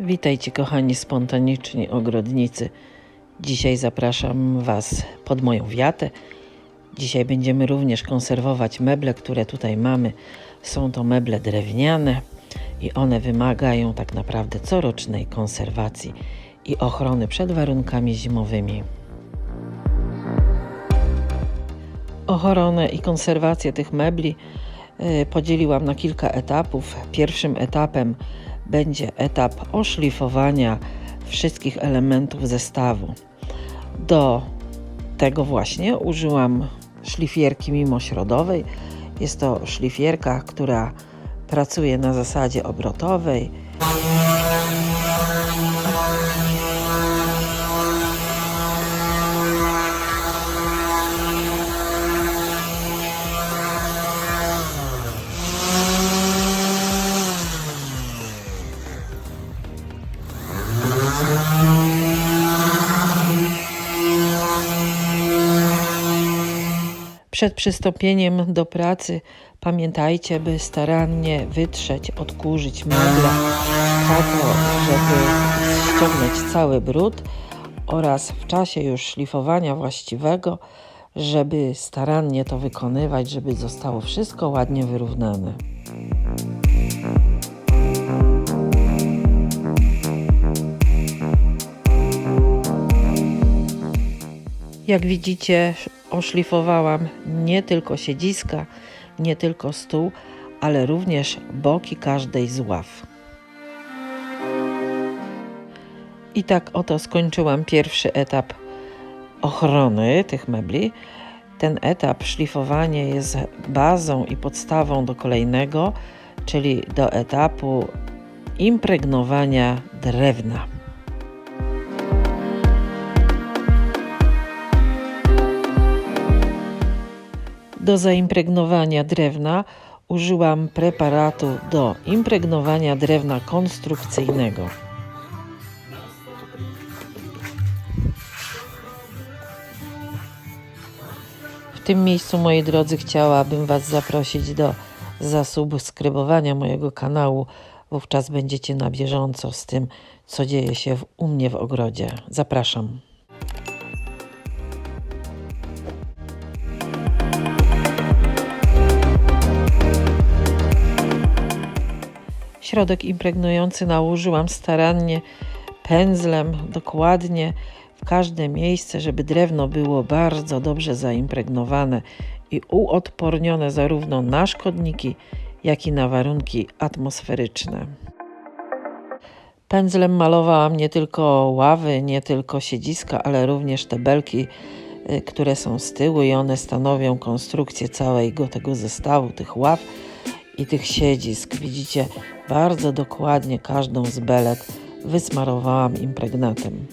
Witajcie kochani spontaniczni ogrodnicy. Dzisiaj zapraszam Was pod moją wiatę. Dzisiaj będziemy również konserwować meble, które tutaj mamy. Są to meble drewniane i one wymagają tak naprawdę corocznej konserwacji i ochrony przed warunkami zimowymi. Ochronę i konserwację tych mebli y, podzieliłam na kilka etapów. Pierwszym etapem będzie etap oszlifowania wszystkich elementów zestawu. Do tego właśnie użyłam szlifierki mimośrodowej. Jest to szlifierka, która pracuje na zasadzie obrotowej. Przed przystąpieniem do pracy pamiętajcie, by starannie wytrzeć, odkurzyć meble, tak żeby ściągnąć cały brud oraz w czasie już szlifowania właściwego, żeby starannie to wykonywać, żeby zostało wszystko ładnie wyrównane. Jak widzicie, oszlifowałam nie tylko siedziska, nie tylko stół, ale również boki każdej z ław. I tak oto skończyłam pierwszy etap ochrony tych mebli. Ten etap szlifowanie jest bazą i podstawą do kolejnego, czyli do etapu impregnowania drewna. Do zaimpregnowania drewna użyłam preparatu do impregnowania drewna konstrukcyjnego. W tym miejscu, moi drodzy, chciałabym Was zaprosić do zasubskrybowania mojego kanału. Wówczas będziecie na bieżąco z tym, co dzieje się w, u mnie w ogrodzie. Zapraszam. Środek impregnujący nałożyłam starannie pędzlem, dokładnie w każde miejsce, żeby drewno było bardzo dobrze zaimpregnowane i uodpornione zarówno na szkodniki, jak i na warunki atmosferyczne. Pędzlem malowałam nie tylko ławy, nie tylko siedziska, ale również te belki, y, które są z tyłu i one stanowią konstrukcję całego tego zestawu, tych ław i tych siedzisk. Widzicie, bardzo dokładnie każdą z belek wysmarowałam impregnatem.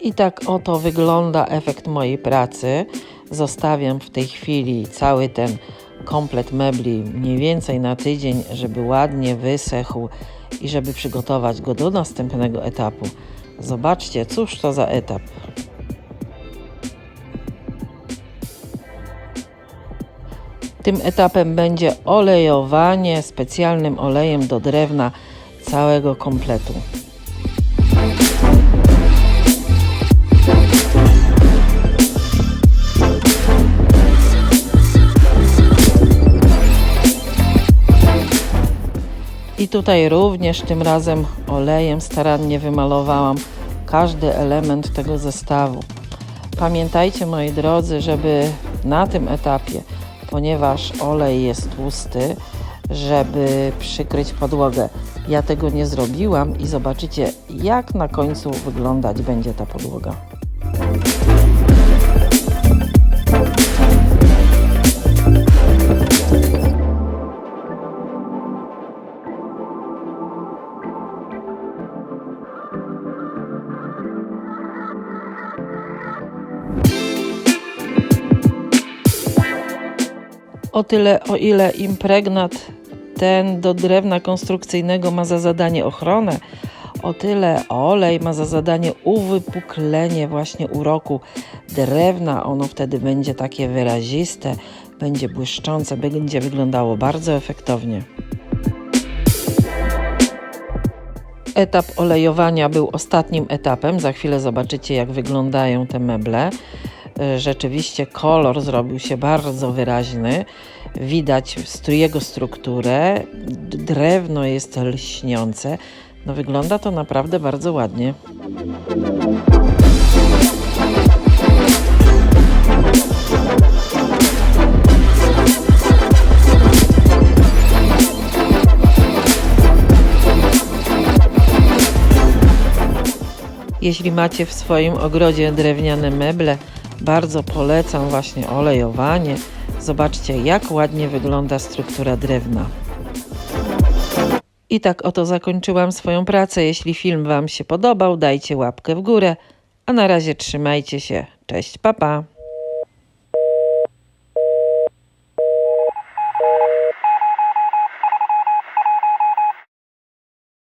I tak oto wygląda efekt mojej pracy. Zostawiam w tej chwili cały ten komplet mebli mniej więcej na tydzień, żeby ładnie wysechł i żeby przygotować go do następnego etapu. Zobaczcie, cóż to za etap. Tym etapem będzie olejowanie specjalnym olejem do drewna całego kompletu. I tutaj również tym razem olejem starannie wymalowałam każdy element tego zestawu. Pamiętajcie moi drodzy, żeby na tym etapie ponieważ olej jest tłusty, żeby przykryć podłogę. Ja tego nie zrobiłam i zobaczycie, jak na końcu wyglądać będzie ta podłoga. O tyle, o ile impregnat ten do drewna konstrukcyjnego ma za zadanie ochronę, O tyle olej ma za zadanie uwypuklenie właśnie uroku drewna. Ono wtedy będzie takie wyraziste, będzie błyszczące, będzie wyglądało bardzo efektownie. Etap olejowania był ostatnim etapem. Za chwilę zobaczycie, jak wyglądają te meble. E, Rzeczywiście kolor zrobił się bardzo wyraźny. Widać jego strukturę. Drewno jest lśniące. No wygląda to naprawdę bardzo ładnie. Jeśli macie w swoim ogrodzie drewniane meble, bardzo polecam właśnie olejowanie. Zobaczcie, jak ładnie wygląda struktura drewna. I tak oto zakończyłam swoją pracę. Jeśli film Wam się podobał, dajcie łapkę w górę. A na razie trzymajcie się. Cześć, papa. Pa.